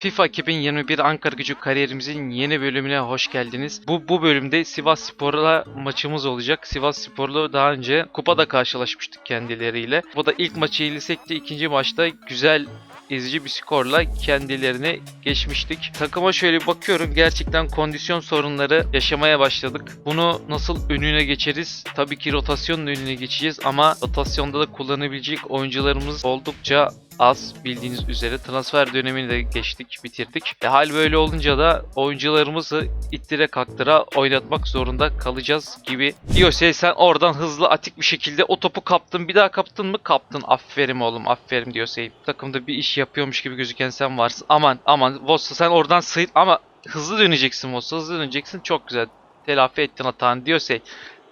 FIFA 2021 Ankara Gücü kariyerimizin yeni bölümüne hoş geldiniz. Bu bu bölümde Sivas Spor'la maçımız olacak. Sivas Spor'la daha önce kupada karşılaşmıştık kendileriyle. Bu da ilk maçı yenilsek de ikinci maçta güzel ezici bir skorla kendilerine geçmiştik. Takıma şöyle bakıyorum. Gerçekten kondisyon sorunları yaşamaya başladık. Bunu nasıl önüne geçeriz? Tabii ki rotasyonun önüne geçeceğiz ama rotasyonda da kullanabilecek oyuncularımız oldukça az bildiğiniz üzere transfer dönemini de geçtik, bitirdik. E, hal böyle olunca da oyuncularımızı ittire kaktıra oynatmak zorunda kalacağız gibi. Diyorsa sen oradan hızlı atik bir şekilde o topu kaptın. Bir daha kaptın mı? Kaptın. Aferin oğlum. Aferin diyorsa. Takımda bir iş yapıyormuş gibi gözüken sen varsın. Aman aman. Vossa sen oradan sıyır ama hızlı döneceksin Vossa. Hızlı döneceksin. Çok güzel. Telafi ettin hatanı diyorsa.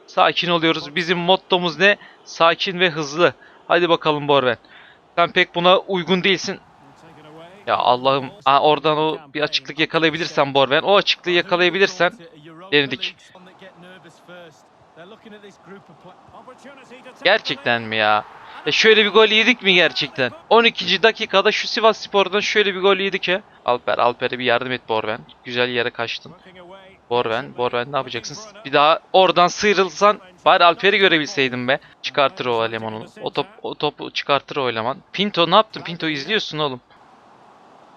Sakin oluyoruz. Bizim mottomuz ne? Sakin ve hızlı. Hadi bakalım Borven. Sen pek buna uygun değilsin. Ya Allah'ım oradan o bir açıklık yakalayabilirsen Borven. O açıklığı yakalayabilirsen denedik. Gerçekten mi ya? Ya şöyle bir gol yedik mi gerçekten? 12. dakikada şu Sivas Spor'dan şöyle bir gol yedik ya. Alper, Alper'e bir yardım et Borven. Güzel yere kaçtın. Borven, Borven ne yapacaksın? Bir daha oradan sıyrılsan bari Alper'i görebilseydim be. Çıkartır o eleman. O, top, o topu çıkartır o eleman. Pinto ne yaptın? Pinto izliyorsun oğlum.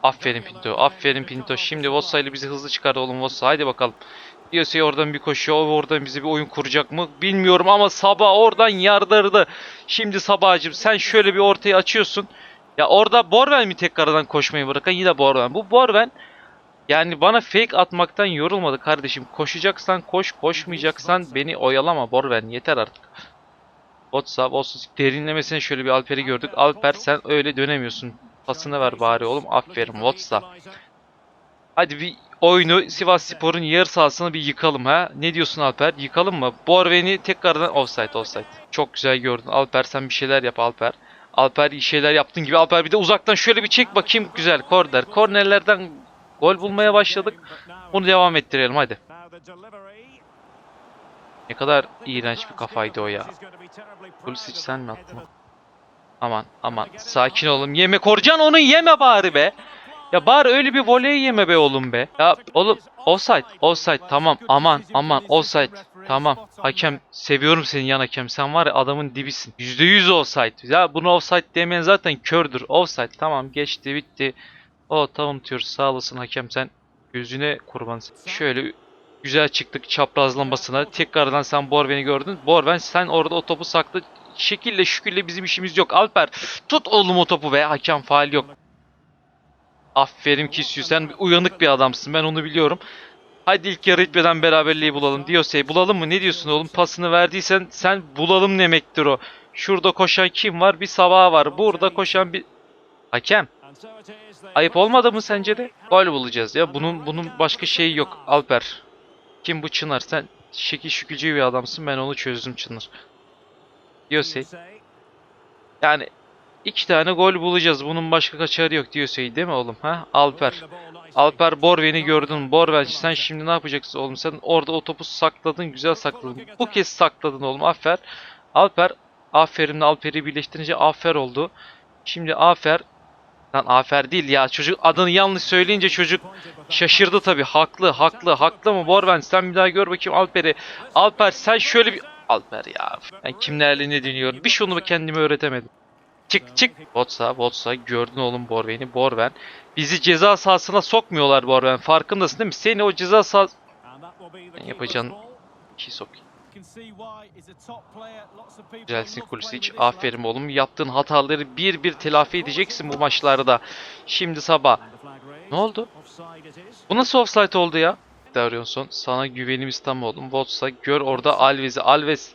Aferin Pinto. Aferin Pinto. Şimdi Vossa ile bizi hızlı çıkar oğlum Vossa. Haydi bakalım. Diyorsa oradan bir koşuyor. O oradan bize bir oyun kuracak mı? Bilmiyorum ama Sabah oradan yardırdı. Şimdi Sabah'cığım sen şöyle bir ortaya açıyorsun. Ya orada Borven mi tekrardan koşmayı bırakan? Yine Borven. Bu Borven yani bana fake atmaktan yorulmadı kardeşim. Koşacaksan koş, koşmayacaksan beni oyalama Borven. Yeter artık. Botsa, Botsa derinlemesine şöyle bir Alper'i gördük. Alper sen öyle dönemiyorsun. Pasını ver bari oğlum. Aferin Botsa. Hadi bir oyunu Sivas Spor'un yer sahasını bir yıkalım ha. Ne diyorsun Alper? Yıkalım mı? Borven'i tekrardan offside offside. Çok güzel gördün. Alper sen bir şeyler yap Alper. Alper iyi şeyler yaptın gibi. Alper bir de uzaktan şöyle bir çek bakayım. Güzel korner. Kornerlerden gol bulmaya başladık. Bunu devam ettirelim hadi. Ne kadar iğrenç bir kafaydı o ya. Pulisic sen mi attın? Aman aman sakin olun. Yeme Korcan onu yeme bari be. Ya bari öyle bir voley yeme be oğlum be. Ya oğlum offside offside tamam aman aman offside tamam. Hakem seviyorum seni yan hakem. Sen var ya adamın dibisin. %100 offside. Ya bunu offside demeyen zaten kördür. Offside tamam geçti bitti. O tamam diyoruz sağ olasın hakem sen gözüne kurban. Şöyle güzel çıktık çapraz lambasına. Tekrardan sen Borven'i gördün. Borven sen orada o topu saklı. Şekille şükürle bizim işimiz yok. Alper tut oğlum o topu be. Hakem faal yok. Aferin Kisyu sen uyanık bir adamsın ben onu biliyorum. Hadi ilk yarı bitmeden beraberliği bulalım diyorsa bulalım mı ne diyorsun oğlum pasını verdiysen sen bulalım demektir o. Şurada koşan kim var bir sabah var burada koşan bir hakem. Ayıp olmadı mı sence de? Gol bulacağız ya bunun bunun başka şeyi yok Alper. Kim bu Çınar sen şekil şükülcü bir adamsın ben onu çözdüm Çınar. Diyorsa yani iki tane gol bulacağız bunun başka kaçarı yok diyorsa değil mi oğlum ha Alper. Alper Borven'i gördün. Borven sen şimdi ne yapacaksın oğlum? Sen orada o topu sakladın, güzel sakladın. Bu kez sakladın oğlum. Afer. Alper. Aferin Alper'i birleştirince afer oldu. Şimdi afer. Lan afer değil ya. Çocuk adını yanlış söyleyince çocuk şaşırdı tabii. Haklı, haklı, haklı mı Borven? Sen bir daha gör bakayım Alper'i. Alper sen şöyle bir... Alper ya. Ben kimlerle ne dinliyorum? Bir şunu kendime öğretemedim. Çık çık. Botsa, Botsa gördün oğlum Borven'i. Borven. Bizi ceza sahasına sokmuyorlar Borven. Farkındasın değil mi? Seni o ceza sahası... Yapacağın şey sok. Güzelsin Kulisic. Aferin oğlum. Yaptığın hataları bir bir telafi edeceksin bu maçlarda. Şimdi sabah. Ne oldu? Bu nasıl offside oldu ya? Darionson sana güvenimiz tam oğlum. Botsa gör orada Alves'i. Alves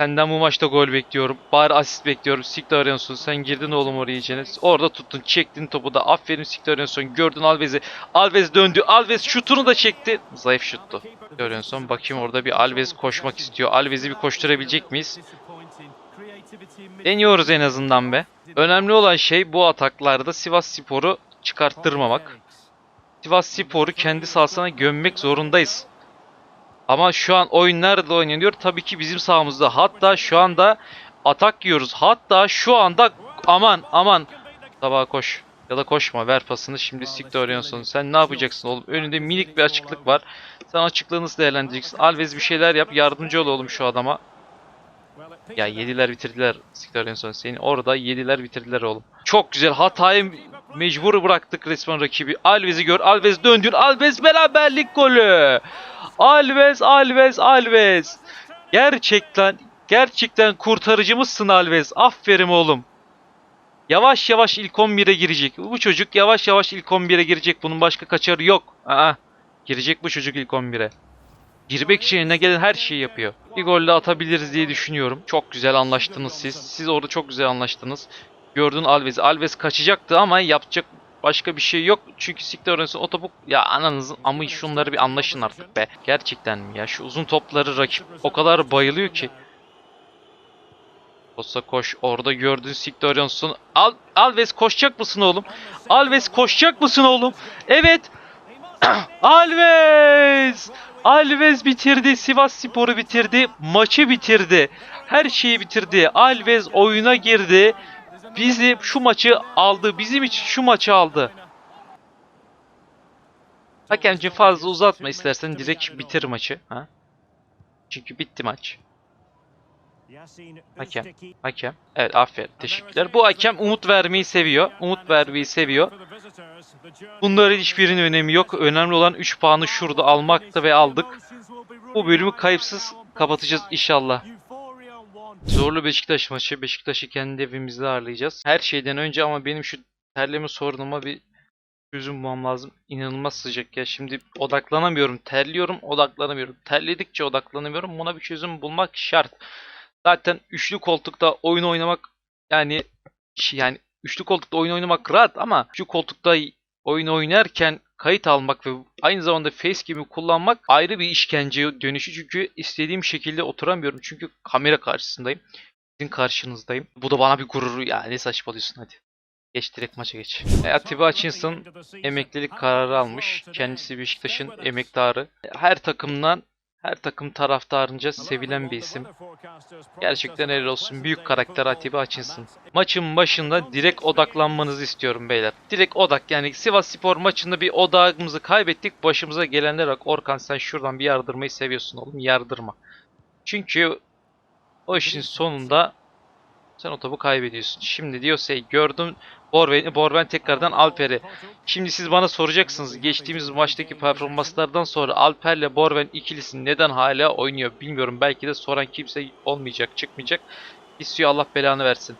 senden bu maçta gol bekliyorum. Bari asist bekliyorum. Siktir arıyorsun. Sen girdin oğlum oraya içine. Orada tuttun. Çektin topu da. Aferin Siktir arıyorsun. Gördün Alves'i. Alves döndü. Alves şutunu da çekti. Zayıf şuttu. Arıyorsun. Bakayım orada bir Alves koşmak istiyor. Alves'i bir koşturabilecek miyiz? Deniyoruz en azından be. Önemli olan şey bu ataklarda Sivas Spor'u çıkarttırmamak. Sivas Spor'u kendi sahasına gömmek zorundayız. Ama şu an oyun nerede oynanıyor? Tabii ki bizim sahamızda. Hatta şu anda atak yiyoruz. Hatta şu anda aman aman. Sabah koş. Ya da koşma ver pasını şimdi Siktorionsson. Sen ne yapacaksın oğlum? Önünde minik bir açıklık var. Sen açıklığı nasıl değerlendireceksin? Alves bir şeyler yap. Yardımcı ol oğlum şu adama. Ya yediler bitirdiler Siktorionsson. Seni orada yediler bitirdiler oğlum. Çok güzel hatayı mecbur bıraktık resmen rakibi. Alves'i gör. Alves döndür. Alves beraberlik golü. Alves, Alves, Alves. Gerçekten, gerçekten kurtarıcımızsın Alves. Aferin oğlum. Yavaş yavaş ilk 11'e girecek. Bu çocuk yavaş yavaş ilk 11'e girecek. Bunun başka kaçarı yok. Aa, girecek bu çocuk ilk 11'e. Girmek için eline gelen her şeyi yapıyor. Bir golle atabiliriz diye düşünüyorum. Çok güzel anlaştınız siz. Siz orada çok güzel anlaştınız. Gördün Alves. Alves kaçacaktı ama yapacak başka bir şey yok. Çünkü siktir orası o topu ya ananızın ama şunları bir anlaşın artık be. Gerçekten mi ya şu uzun topları rakip o kadar bayılıyor ki. Kosta koş orada gördün Siktorionsson. Al Alves koşacak mısın oğlum? Alves koşacak mısın oğlum? Evet. Alves! Alves bitirdi. Sivas Spor'u bitirdi. Maçı bitirdi. Her şeyi bitirdi. Alves oyuna girdi. Bizi şu maçı aldı. Bizim için şu maçı aldı. Hakemciğim fazla uzatma istersen direkt bitir maçı. Ha? Çünkü bitti maç. Hakem. Hakem. Evet aferin. Teşekkürler. Bu hakem umut vermeyi seviyor. Umut vermeyi seviyor. Bunların hiçbirinin önemi yok. Önemli olan 3 puanı şurada almakta ve aldık. Bu bölümü kayıpsız kapatacağız inşallah. Zorlu Beşiktaş maçı. Beşiktaş'ı kendi evimizde ağırlayacağız. Her şeyden önce ama benim şu terleme sorunuma bir çözüm bulmam lazım. İnanılmaz sıcak ya. Şimdi odaklanamıyorum. Terliyorum, odaklanamıyorum. Terledikçe odaklanamıyorum. Buna bir çözüm bulmak şart. Zaten üçlü koltukta oyun oynamak yani yani üçlü koltukta oyun oynamak rahat ama şu koltukta oyun oynarken kayıt almak ve aynı zamanda face gibi kullanmak ayrı bir işkence dönüşü çünkü istediğim şekilde oturamıyorum çünkü kamera karşısındayım. Sizin karşınızdayım. Bu da bana bir gurur ya ne saçmalıyorsun hadi. Geç direkt maça geç. E, Atiba Hutchinson emeklilik kararı almış. Kendisi Beşiktaş'ın emektarı. Her takımdan her takım taraftarınca sevilen bir isim. Gerçekten helal olsun. Büyük karakter Atiba Hutchinson. Maçın başında direkt odaklanmanızı istiyorum beyler. Direkt odak yani Sivas Spor maçında bir odağımızı kaybettik. Başımıza gelenler bak. Orkan sen şuradan bir yardırmayı seviyorsun oğlum. Yardırma. Çünkü o işin sonunda sen o topu kaybediyorsun. Şimdi diyorsa gördüm Borben, Borben tekrardan Alper'e. Şimdi siz bana soracaksınız geçtiğimiz maçtaki performanslardan sonra Alper'le Borben ikilisi neden hala oynuyor bilmiyorum. Belki de soran kimse olmayacak, çıkmayacak. İstiyor Allah belanı versin.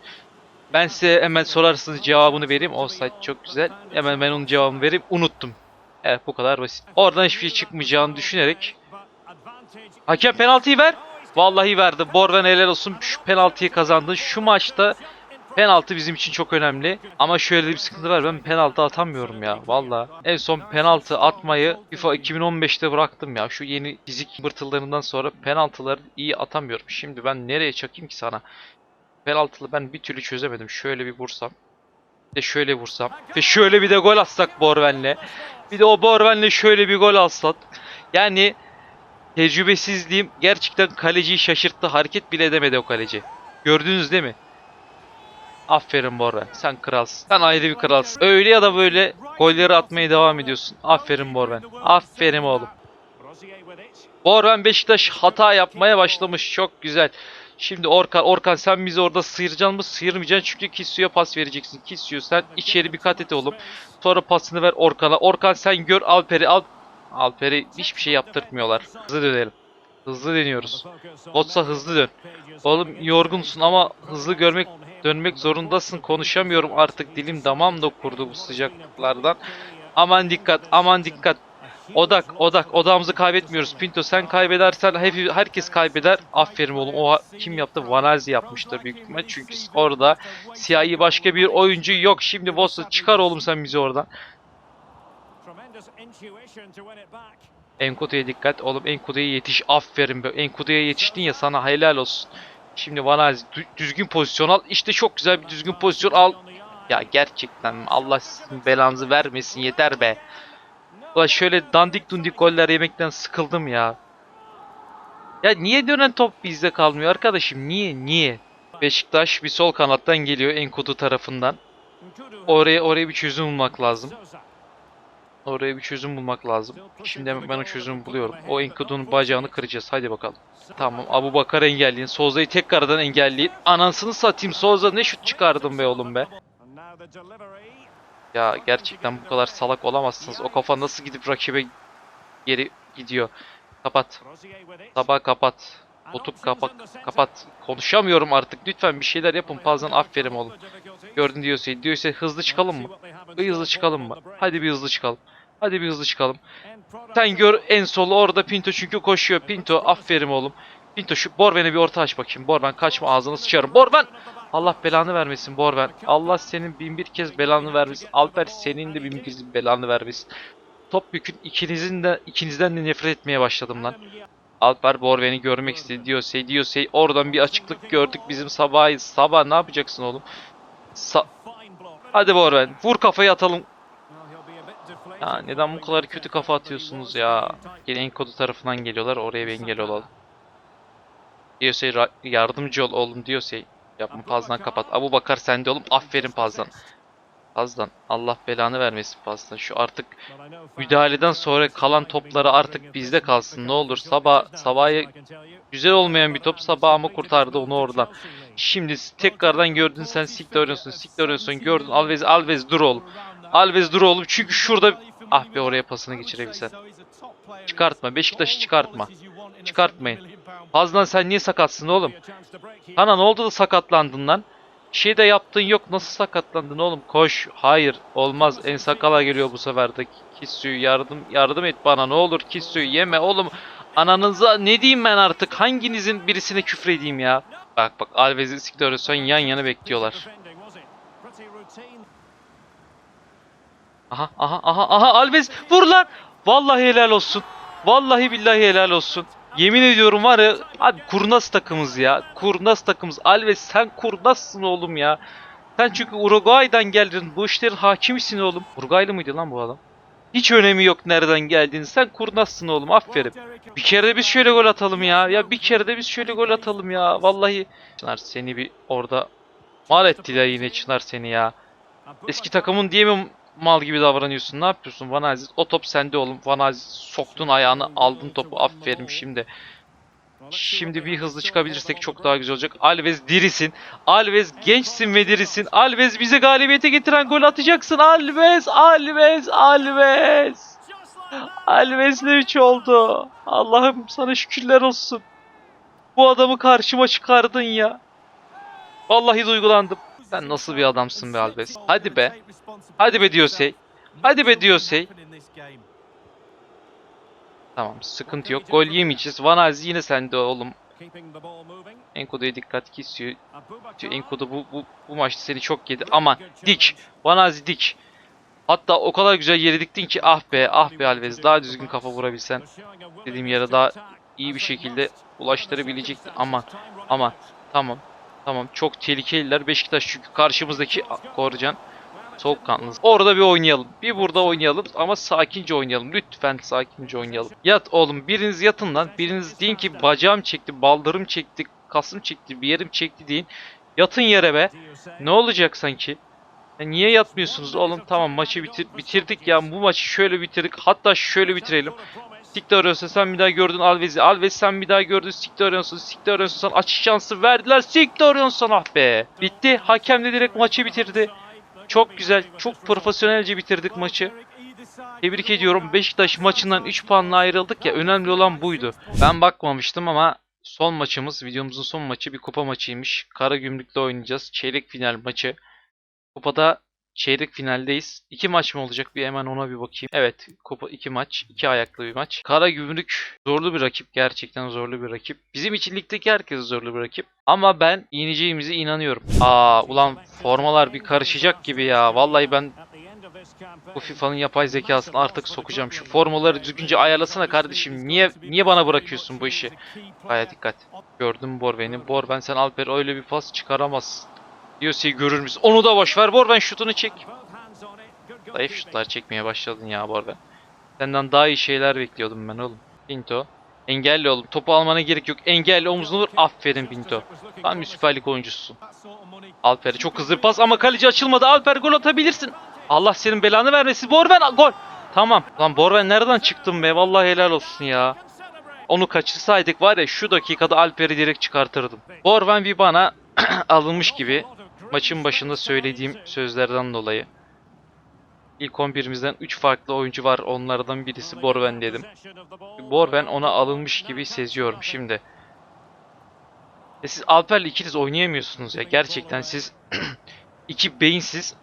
Ben size hemen sorarsınız cevabını vereyim. Offside çok güzel. Hemen ben onun cevabını vereyim. Unuttum. Evet bu kadar basit. Oradan hiçbir şey çıkmayacağını düşünerek Hakem penaltıyı ver. Vallahi verdi. Borven helal olsun. Şu penaltıyı kazandın. Şu maçta penaltı bizim için çok önemli. Ama şöyle bir sıkıntı var. Ben penaltı atamıyorum ya. Valla. En son penaltı atmayı FIFA 2015'te bıraktım ya. Şu yeni fizik bırtıllarından sonra penaltıları iyi atamıyorum. Şimdi ben nereye çakayım ki sana? Penaltılı ben bir türlü çözemedim. Şöyle bir vursam. Bir de şöyle vursam. Ve şöyle bir de gol atsak Borven'le. Bir de o Borven'le şöyle bir gol alsak. Yani tecrübesizliğim gerçekten kaleciyi şaşırttı. Hareket bile edemedi o kaleci. Gördünüz değil mi? Aferin Borven. Sen kralsın. Sen ayrı bir kralsın. Öyle ya da böyle golleri atmaya devam ediyorsun. Aferin Borven. Aferin oğlum. Borven Beşiktaş hata yapmaya başlamış. Çok güzel. Şimdi Orkan, Orkan sen bizi orada sıyıracaksın mı? Sıyırmayacaksın çünkü Kissu'ya pas vereceksin. Kissu sen içeri bir kat et oğlum. Sonra pasını ver Orkan'a. Orkan sen gör Alper'i al. Alper'i hiçbir şey yaptırtmıyorlar. Hızlı dönelim. Hızlı deniyoruz. Botsa hızlı dön. Oğlum yorgunsun ama hızlı görmek dönmek zorundasın. Konuşamıyorum artık dilim damağım da kurdu bu sıcaklıklardan. Aman dikkat, aman dikkat. Odak, odak. Odağımızı kaybetmiyoruz. Pinto sen kaybedersen hep, herkes kaybeder. Aferin oğlum. O kim yaptı? Vanazi yapmıştır büyük ihtimal. Çünkü orada siyahi başka bir oyuncu yok. Şimdi Bossa çıkar oğlum sen bizi oradan. Enkudu'ya dikkat. Oğlum Enkudu'ya yetiş. Aferin be. Enkudu'ya yetiştin ya sana helal olsun. Şimdi dü- düzgün pozisyon al. İşte çok güzel bir düzgün pozisyon al. Ya gerçekten Allah sizin belanızı vermesin yeter be. Ulan şöyle dandik dundik goller yemekten sıkıldım ya. Ya niye dönen top bizde kalmıyor arkadaşım? Niye? Niye? Beşiktaş bir sol kanattan geliyor Enkudu tarafından. Oraya oraya bir çözüm bulmak lazım. Oraya bir çözüm bulmak lazım. Şimdi hemen ben o çözümü buluyorum. O Enkudu'nun bacağını kıracağız. Hadi bakalım. Tamam. Abu Bakar engelleyin. Soza'yı tekrardan engelleyin. Anasını satayım. Soza ne şut çıkardın be oğlum be. Ya gerçekten bu kadar salak olamazsınız. O kafa nasıl gidip rakibe geri gidiyor. Kapat. Sabah kapat. Otup kapat. Kapat. Konuşamıyorum artık. Lütfen bir şeyler yapın. Pazdan aferin oğlum. Gördün diyorsa. Diyorsa hızlı çıkalım mı? Bir hızlı çıkalım mı? Hadi bir hızlı çıkalım. Hadi bir hızlı çıkalım. Sen gör en solu orada Pinto çünkü koşuyor. Pinto aferin oğlum. Pinto şu Borben'e bir orta aç bakayım. Borben kaçma ağzını sıçarım. Borben! Allah belanı vermesin Borben. Allah senin bin bir kez belanı vermesin. Alper senin de bin bir kez belanı vermesin. Top yükün ikinizin de ikinizden de nefret etmeye başladım lan. Alper Borben'i görmek istedi diyor. diyor şey oradan bir açıklık gördük bizim sabahı. Sabah ne yapacaksın oğlum? Sa- Hadi Borben vur kafayı atalım. Ya neden bu kadar kötü kafa atıyorsunuz ya? Yine enkodu tarafından geliyorlar. Oraya bir engel olalım. Diyorsey ra- yardımcı ol oğlum Diyorsey. Yapma Pazdan kapat. Abu Bakar sende oğlum. Aferin Pazdan. Pazdan. Allah belanı vermesin Pazdan. Şu artık müdahaleden sonra kalan topları artık bizde kalsın. Ne olur sabah sabahı güzel olmayan bir top sabah ama kurtardı onu oradan. Şimdi tekrardan gördün sen sikte oynuyorsun. Sikte oynuyorsun. Gördün Alves Alves dur oğlum. Alves dur oğlum çünkü şurada ah be oraya pasını geçirebilsen. Çıkartma Beşiktaş'ı çıkartma. Çıkartmayın. Fazlan sen niye sakatsın oğlum? Sana ne oldu da sakatlandın lan? Şey de yaptın yok nasıl sakatlandın oğlum? Koş. Hayır olmaz. En sakala geliyor bu sefer de. Kissu'yu yardım yardım et bana ne olur Kissu'yu yeme oğlum. Ananıza ne diyeyim ben artık? Hanginizin birisine küfredeyim ya? Bak bak Alves'i siktir yan yana bekliyorlar. Aha aha aha aha Alves vur lan. Vallahi helal olsun. Vallahi billahi helal olsun. Yemin ediyorum var ya abi kurnaz takımız ya. Kurnaz takımız. Alves sen kurnazsın oğlum ya. Sen çünkü Uruguay'dan geldin. Bu işlerin hakimisin oğlum. Uruguaylı mıydı lan bu adam? Hiç önemi yok nereden geldiğin. Sen kurnazsın oğlum. Aferin. Bir kere de biz şöyle gol atalım ya. Ya bir kere de biz şöyle gol atalım ya. Vallahi. Çınar seni bir orada mal ettiler yine Çınar seni ya. Eski takımın diye mi mal gibi davranıyorsun? Ne yapıyorsun Van Aziz? O top sende oğlum. Van Aziz soktun ayağını aldın topu. Aferin şimdi. Şimdi bir hızlı çıkabilirsek çok daha güzel olacak. Alves dirisin. Alves gençsin ve dirisin. Alves bize galibiyete getiren gol atacaksın. Alves, Alves, Alves. Alves ne 3 oldu. Allah'ım sana şükürler olsun. Bu adamı karşıma çıkardın ya. Vallahi duygulandım. Sen nasıl bir adamsın be Alves. Hadi be. Hadi be Diosey. Hadi be Diosey. Tamam sıkıntı yok. Gol yemeyeceğiz. Van Aziz yine sende oğlum. Enkodu'ya dikkat kesiyor. Enkodu bu, bu, bu maçta seni çok yedi. Ama dik. Van Aziz dik. Hatta o kadar güzel yere diktin ki ah be ah be Alves daha düzgün kafa vurabilsen dediğim yere daha iyi bir şekilde ulaştırabilecektin ama ama tamam tamam çok tehlikeliler Beşiktaş çünkü karşımızdaki Korcan soğukkanlı. Orada bir oynayalım. Bir burada oynayalım ama sakince oynayalım. Lütfen sakince oynayalım. Yat oğlum biriniz yatın lan. Biriniz deyin ki bacağım çekti, baldırım çekti, kasım çekti, bir yerim çekti deyin. Yatın yere be. Ne olacak sanki? Ya niye yatmıyorsunuz oğlum? Tamam maçı bitir bitirdik ya. Bu maçı şöyle bitirdik. Hatta şöyle bitirelim. Siktir arıyorsa sen bir daha gördün Alves'i. Alves sen bir daha gördün. Siktir arıyorsun. Siktir arıyorsun. Sen açış şansı verdiler. Siktir arıyorsun ah be. Bitti. Hakem de direkt maçı bitirdi. Çok güzel. Çok profesyonelce bitirdik maçı. Tebrik ediyorum. Beşiktaş maçından 3 puanla ayrıldık ya. Önemli olan buydu. Ben bakmamıştım ama son maçımız, videomuzun son maçı bir kupa maçıymış. Karagümrük'le oynayacağız. Çeyrek final maçı. Kupada çeyrek finaldeyiz. İki maç mı olacak? Bir hemen ona bir bakayım. Evet, kupa iki maç, iki ayaklı bir maç. Karagümrük zorlu bir rakip, gerçekten zorlu bir rakip. Bizim için ligdeki herkes zorlu bir rakip. Ama ben yeneceğimize inanıyorum. Aa, ulan formalar bir karışacak gibi ya. Vallahi ben bu FIFA'nın yapay zekasını artık sokacağım. Şu formaları düzgünce ayarlasana kardeşim. Niye niye bana bırakıyorsun bu işi? Baya dikkat. Gördüm Borben'i. Borben sen Alper öyle bir pas çıkaramazsın. Diyorsa görür müsün? Onu da boş ver. Borben şutunu çek. Zayıf şutlar çekmeye başladın ya Borben. Senden daha iyi şeyler bekliyordum ben oğlum. Pinto. Engelli oğlum. Topu almana gerek yok. Engelli omzunu vur. Aferin Pinto. Tam bir Süper Lig oyuncususun. Alper'e çok hızlı pas ama kaleci açılmadı. Alper gol atabilirsin. Allah senin belanı vermesin. Borven gol. Tamam. Lan Borven nereden çıktın be? Vallahi helal olsun ya. Onu kaçırsaydık var ya şu dakikada Alper'i direkt çıkartırdım. Borven bir bana alınmış gibi maçın başında söylediğim sözlerden dolayı. İlk 11'imizden 3 farklı oyuncu var. Onlardan birisi Borven dedim. Borven ona alınmış gibi seziyorum şimdi. E siz Alper'le ikiniz oynayamıyorsunuz ya. Gerçekten siz iki beyinsiz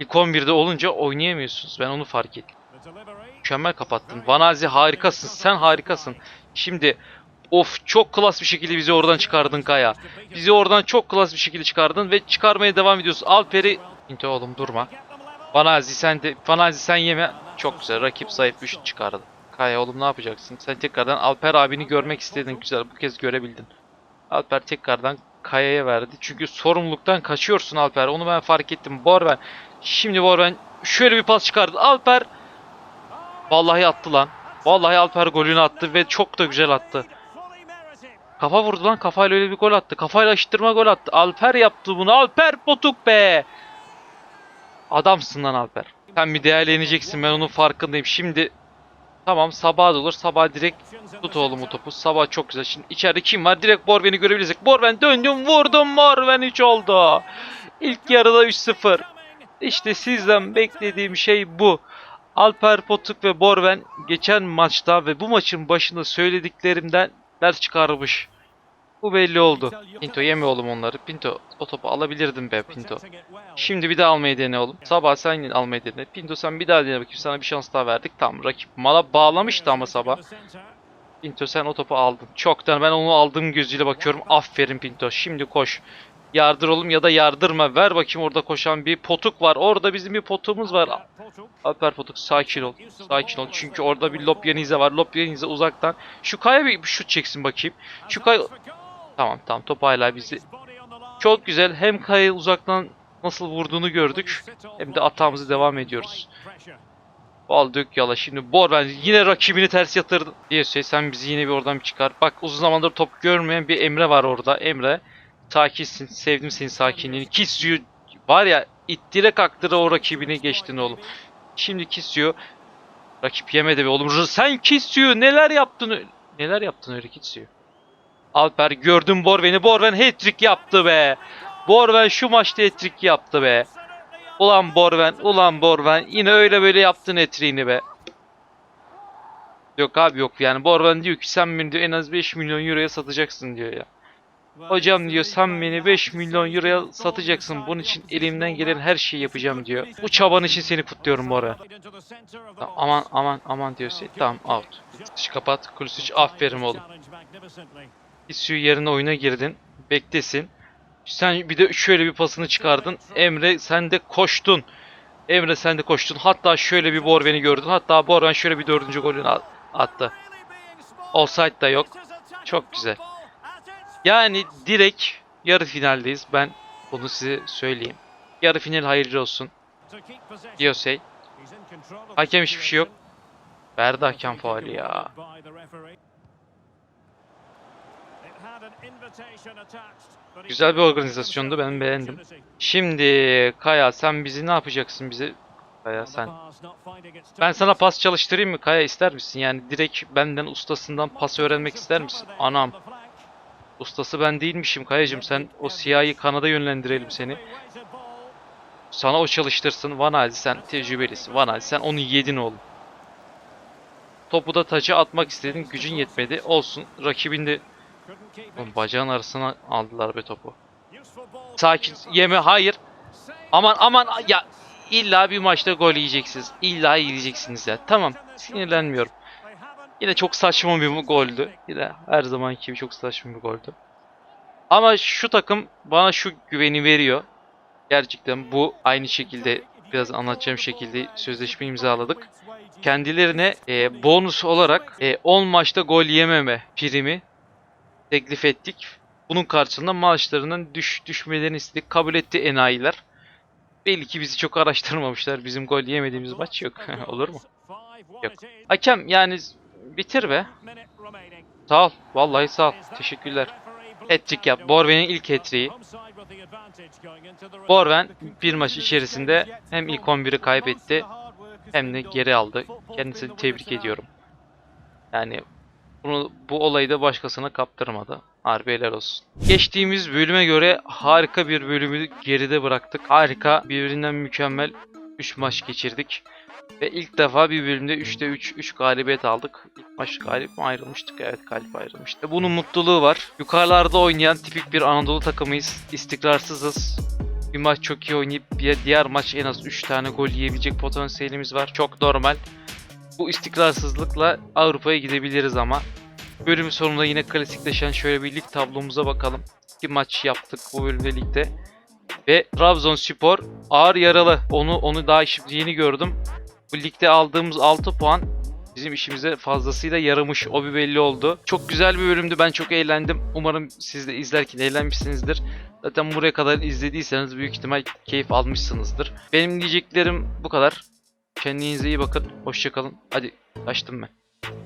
ilk 11'de olunca oynayamıyorsunuz. Ben onu fark ettim. Mükemmel kapattın. Vanazi harikasın. Sen harikasın. Şimdi of çok klas bir şekilde bizi oradan çıkardın Kaya. Bizi oradan çok klas bir şekilde çıkardın ve çıkarmaya devam ediyorsun. Alper'i Inte oğlum durma. Vanazi sen de Vanazi sen yeme. Çok güzel. Rakip zayıf bir şut çıkardı. Kaya oğlum ne yapacaksın? Sen tekrardan Alper abini görmek istedin. Güzel. Bu kez görebildin. Alper tekrardan Kaya'ya verdi. Çünkü sorumluluktan kaçıyorsun Alper. Onu ben fark ettim. Borben. Şimdi Borben şöyle bir pas çıkardı. Alper Vallahi attı lan. Vallahi Alper golünü attı ve çok da güzel attı. Kafa vurdu lan. Kafayla öyle bir gol attı. Kafayla aşıttırma gol attı. Alper yaptı bunu. Alper Potuk be. Adamsın lan Alper. Sen bir değerleneceksin. Ben onun farkındayım. Şimdi tamam sabah da olur. Sabah direkt tut oğlum o topu. Sabah çok güzel. Şimdi içeride kim var? Direkt Borben'i görebilirsek. Borben döndüm vurdum. Borben 3 oldu. İlk yarıda 3-0. İşte sizden beklediğim şey bu. Alper Potuk ve Borven geçen maçta ve bu maçın başında söylediklerimden ders çıkarmış. Bu belli oldu. Pinto yeme oğlum onları. Pinto o topu alabilirdin be Pinto. Şimdi bir daha almayı dene oğlum. Sabah sen almayı dene. Pinto sen bir daha dene bakayım. Sana bir şans daha verdik. Tamam rakip mala bağlamıştı ama sabah. Pinto sen o topu aldın. Çoktan ben onu aldığım gözüyle bakıyorum. Aferin Pinto. Şimdi koş. Yardır oğlum ya da yardırma. Ver bakayım orada koşan bir potuk var. Orada bizim bir potuğumuz var. Alper Potuk sakin ol. Sakin ol. Çünkü orada bir Lopyanize var. Lopyanize uzaktan. Şu kaya bir şut çeksin bakayım. Şu kaya... Tamam tamam top hala bizi. Çok güzel. Hem kaya uzaktan nasıl vurduğunu gördük. Hem de atağımızı devam ediyoruz. Bal dök yala. Şimdi Borben yine rakibini ters yatırdı. Diye sen bizi yine bir oradan çıkar. Bak uzun zamandır top görmeyen bir Emre var orada. Emre. Sakinsin. Sevdim senin sakinliğini. Kisuyu var ya ittire kaktıra o rakibini geçtin oğlum. Şimdi Kisuyu rakip yemedi be oğlum. Sen Kisuyu neler yaptın? Neler yaptın öyle Kisuyu? Alper gördün Borven'i. Borven hat-trick yaptı be. Borven şu maçta hat-trick yaptı be. Ulan Borven, ulan Borven. Yine öyle böyle yaptın hat-trick'ini be. Yok abi yok yani Borven diyor ki sen beni diyor en az 5 milyon euroya satacaksın diyor ya. Hocam diyor sen beni 5 milyon euroya satacaksın. Bunun için elimden gelen her şeyi yapacağım diyor. Bu çaban için seni kutluyorum Bora. Tamam, aman aman aman diyor. Tamam out. Dış kapat. Kulisic aferin oğlum. İsyu yerine oyuna girdin. Beklesin. Sen bir de şöyle bir pasını çıkardın. Emre sen de koştun. Emre sen de koştun. Hatta şöyle bir Borven'i gördün. Hatta Borven şöyle bir dördüncü golünü at- attı. Offside da yok. Çok güzel. Yani direkt yarı finaldeyiz. Ben bunu size söyleyeyim. Yarı final hayırlı olsun. Yosey. Hakem hiçbir şey yok. Verdi hakem faali ya. Güzel bir organizasyondu. Ben beğendim. Şimdi Kaya sen bizi ne yapacaksın bize? Kaya sen. Ben sana pas çalıştırayım mı Kaya ister misin? Yani direkt benden ustasından pas öğrenmek ister misin? Anam. Ustası ben değilmişim Kayacım. Sen o siyahi kanada yönlendirelim seni. Sana o çalıştırsın. Van Hal sen tecrübelisin. Van Hal sen onu yedin oğlum. Topu da taça atmak istedin. Gücün yetmedi. Olsun. Rakibinde Oğlum bacağın arasına aldılar be topu. Sakin yeme hayır. Aman aman ya illa bir maçta gol yiyeceksiniz. İlla yiyeceksiniz ya. Tamam sinirlenmiyorum. Yine çok saçma bir goldü. Yine her zamanki gibi çok saçma bir goldü. Ama şu takım bana şu güveni veriyor. Gerçekten bu aynı şekilde biraz anlatacağım şekilde sözleşme imzaladık. Kendilerine e, bonus olarak e, 10 maçta gol yememe primi teklif ettik. Bunun karşılığında maaşlarının düş düşmelerini istedik. Kabul etti enayiler. Belli ki bizi çok araştırmamışlar. Bizim gol yemediğimiz maç yok. Olur mu? Yok. Hakem yani bitir be. Sağ ol. Vallahi sağ ol. Teşekkürler. Hat-trick yap. Borven'in ilk hat-trick'i. Borven bir maç içerisinde hem ilk 11'i kaybetti hem de geri aldı. Kendisini tebrik ediyorum. Yani bunu bu olayı da başkasına kaptırmadı. Harbi helal olsun. Geçtiğimiz bölüme göre harika bir bölümü geride bıraktık. Harika, birbirinden mükemmel 3 maç geçirdik. Ve ilk defa bir bölümde 3'te 3, 3 galibiyet aldık. İlk maç galip mi ayrılmıştık? Evet galip ayrılmıştık. Bunun mutluluğu var. Yukarılarda oynayan tipik bir Anadolu takımıyız. İstikrarsızız. Bir maç çok iyi oynayıp bir diğer maç en az 3 tane gol yiyebilecek potansiyelimiz var. Çok normal. Bu istikrarsızlıkla Avrupa'ya gidebiliriz ama. Bölümün sonunda yine klasikleşen şöyle bir lig tablomuza bakalım. Bir maç yaptık bu bölümde ligde. Ve Trabzonspor ağır yaralı. Onu onu daha şimdi yeni gördüm. Bu ligde aldığımız 6 puan bizim işimize fazlasıyla yaramış. O bir belli oldu. Çok güzel bir bölümdü. Ben çok eğlendim. Umarım siz de izlerken eğlenmişsinizdir. Zaten buraya kadar izlediyseniz büyük ihtimal keyif almışsınızdır. Benim diyeceklerim bu kadar. Kendinize iyi bakın. Hoşçakalın. Hadi kaçtım ben.